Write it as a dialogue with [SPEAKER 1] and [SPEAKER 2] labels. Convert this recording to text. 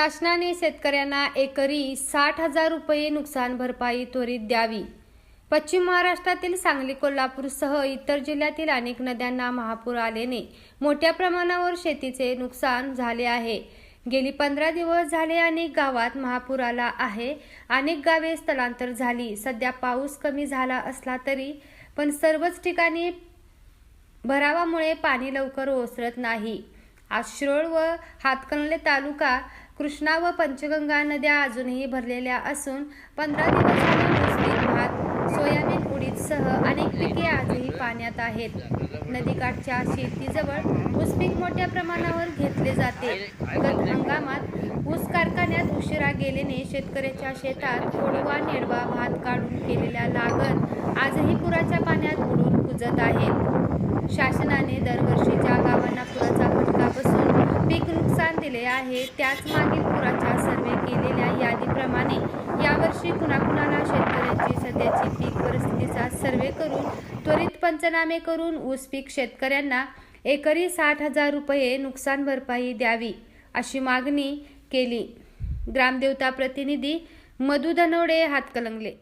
[SPEAKER 1] शासनाने शेतकऱ्यांना एकरी साठ हजार रुपये नुकसान भरपाई त्वरित द्यावी. पश्चिम महाराष्ट्रातील सांगली कोल्हापूरसह इतर जिल्ह्यातील अनेक नद्यांना महापूर आल्याने मोठ्या प्रमाणावर शेतीचे नुकसान झाले आहे. गेली पंधरा दिवस झाले अनेक गावात महापूर आला आहे. अनेक गावे स्थलांतर झाली. सध्या पाऊस कमी झाला असला तरी पण सर्वच ठिकाणी भरावामुळे पाणी लवकर ओसरत नाही. आश्रोळ व हातकणले तालुका कृष्णा व पंचगंगा नद्या अजूनही भरलेल्या असून पंधरा दिवसांनी मुस्लिम भात सोयाबीन उडीदसह अनेक पिके आजही पाण्यात आहेत. नदीकाठच्या शेतीजवळ ऊस पीक मोठ्या प्रमाणावर घेतले जाते. गत हंगामात ऊस कारखान्यात उशिरा गेल्याने शेतकऱ्याच्या शेतात कोडवा नेडवा भात काढून केलेल्या लागण आजही पुराच्या पाण्यात उडून कुजत आहेत शासनाने दरवर्षी गावात दिले आहे. त्याच मागील पुराच्या सर्वे केलेल्या यादीप्रमाणे यावर्षी कुणाकुणाला शेतकऱ्याची सध्याची पीक परिस्थितीचा सर्वे करून त्वरित पंचनामे करून ऊस पीक शेतकऱ्यांना एकरी साठ हजार रुपये नुकसान भरपाई द्यावी अशी मागणी केली. ग्रामदेवता प्रतिनिधी मधु धनवडे हातकलंगले.